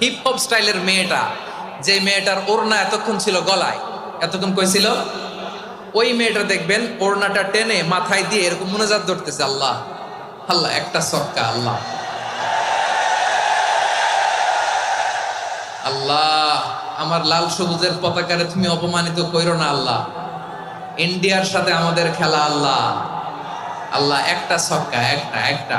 Hip hop স্টাইলের মেয়েটা, যে মেয়েটার ওড়না এতক্ষণ ছিল গলায়, এতক্ষণ কইছিল ওই মেয়েটা দেখবেন ওড়নাটা টেনে মাথায় দিয়ে এরকম মুনাজাত ধরতেছে, আল্লাহ আল্লাহ, একটা সক্কা আল্লাহ। আল্লাহ, আমার লাল সবুজের পতাকারে তুমি অপমানিত কইরো না, আল্লাহ। ইন্ডিয়ার সাথে আমাদের খেলা, আল্লাহ। আল্লাহ, একটা ছক্কা একটা একটা।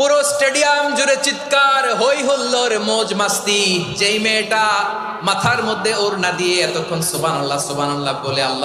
পুরো স্টেডিয়াম জুড়ে চিৎকার হই হুল্লোর মোজ মাস্তি। যেই মেয়েটা মাথার মধ্যে ওর না দিয়ে এতক্ষণ সোবান আল্লাহ সোবান আল্লাহ বলে আল্লাহ